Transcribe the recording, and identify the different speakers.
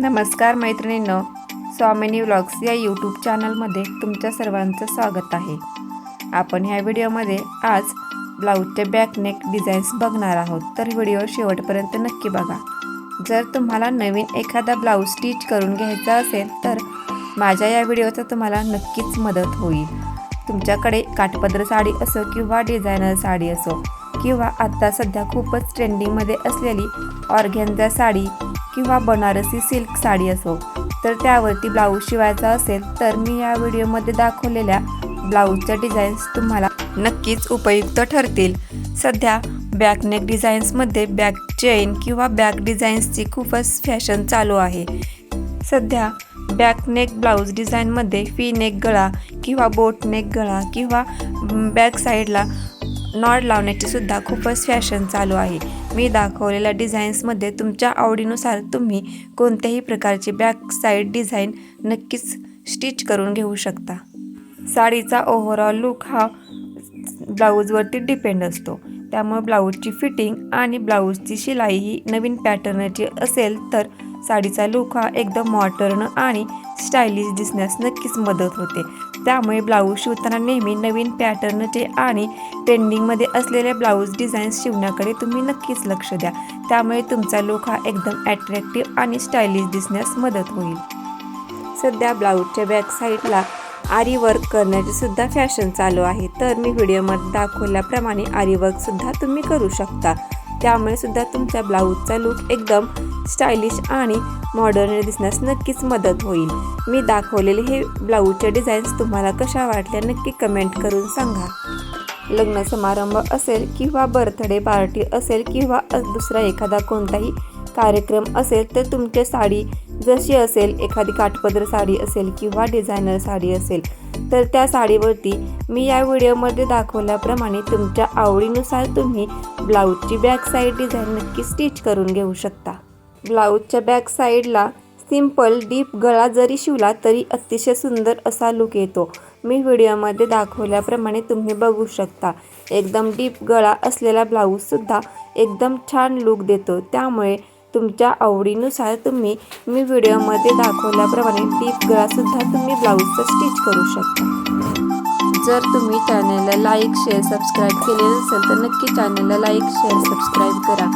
Speaker 1: नमस्कार मैत्रिणींनो स्वामिनी व्लॉग्स या यूट्यूब चॅनलमध्ये तुमच्या सर्वांचं स्वागत आहे. आपण ह्या व्हिडिओमध्ये आज ब्लाऊजचे बॅकनेक डिझाईन्स बघणार आहोत. तर व्हिडिओ शेवटपर्यंत नक्की बघा. जर तुम्हाला नवीन एखादा ब्लाऊज स्टिच करून घ्यायचा असेल तर माझ्या या व्हिडिओचा तुम्हाला नक्कीच मदत होईल. तुमच्याकडे काठपदर साडी असो किंवा डिझायनर साडी असो किंवा आत्ता सध्या खूपच ट्रेंडिंगमध्ये असलेली ऑर्गेन्झा साडी किंवा बनारसी सिल्क साडी असो तर त्यावरती ब्लाऊज शिवायचा असेल तर मी या व्हिडिओमध्ये दाखवलेल्या ब्लाऊजच्या डिझाईन्स तुम्हाला नक्कीच उपयुक्त ठरतील. सध्या बॅकनेक डिझाईन्समध्ये बॅक चेन किंवा बॅक डिझाईन्सची खूपच फॅशन चालू आहे. सध्या बॅक नेक ब्लाऊज डिझाईनमध्ये फी नेक गळा किंवा बोट नेक गळा किंवा बॅक साईडला नॉड लावण्याची सुद्धा खूपच फॅशन चालू आहे. मी दाखवलेल्या डिझाईन्समध्ये तुमच्या आवडीनुसार तुम्ही कोणत्याही प्रकारची बॅक साईड डिझाईन नक्कीच स्टिच करून घेऊ शकता. साडीचा ओव्हरऑल लुक हा ब्लाऊजवरती डिपेंड असतो. त्यामुळे ब्लाऊजची फिटिंग आणि ब्लाऊजची शिलाई ही नवीन पॅटर्नची असेल तर साडीचा लुक हा एकदम मॉडर्न आणि स्टायलिश दिसण्यास नक्कीच मदत होते. त्यामुळे ब्लाऊज शिवताना नेहमी नवीन पॅटर्नचे आणि ट्रेंडिंगमध्ये असलेले ब्लाऊज डिझाईन्स शिवण्याकडे तुम्ही नक्कीच लक्ष द्या. त्यामुळे तुमचा लुक हा एकदम ॲट्रॅक्टिव्ह आणि स्टायलिश दिसण्यास मदत होईल. सध्या ब्लाऊजच्या बॅकसाईडला आरी वर्क करण्याची सुद्धा फॅशन चालू आहे. तर मी व्हिडिओमध्ये दाखवल्याप्रमाणे आरी वर्कसुद्धा तुम्ही करू शकता. त्यामुळे सुद्धा तुमच्या ब्लाऊजचा लुक एकदम स्टायलिश आणि मॉडर्न दिसण्यास नक्कीच मदत होईल. मी दाखवलेले हे ब्लाऊजचे डिझाईन्स तुम्हाला कशा वाटल्या नक्की कमेंट करून सांगा. लग्न समारंभ असेल किंवा बर्थडे पार्टी असेल किंवा दुसरा एखादा कोणताही कार्यक्रम असेल तर तुमची साडी जशी असेल एखादी काठपदर साडी असेल किंवा डिझायनर साडी असेल तर त्या साडीवरती मी या व्हिडिओमध्ये दाखवल्याप्रमाणे तुमच्या आवडीनुसार तुम्ही ब्लाऊजची बॅक साईड डिझाईन नक्की स्टिच करून घेऊ शकता. ब्लाऊजच्या बॅक साईडला सिंपल डीप गळा जरी शिवला तरी अतिशय सुंदर असा लुक येतो. मी व्हिडिओमध्ये दाखवल्याप्रमाणे तुम्ही बघू शकता. एकदम डीप गळा असलेला ब्लाऊजसुद्धा एकदम छान लुक देतो. त्यामुळे तुमच्या आवडीनुसार तुम्ही मी व्हिडिओमध्ये दाखवल्याप्रमाणे डीप गळासुद्धा तुम्ही ब्लाऊजचं स्टिच करू शकता. जर तुम्ही चॅनलला लाईक शेअर सबस्क्राईब केले नसेल तर नक्की चॅनलला लाईक शेअर सबस्क्राईब करा.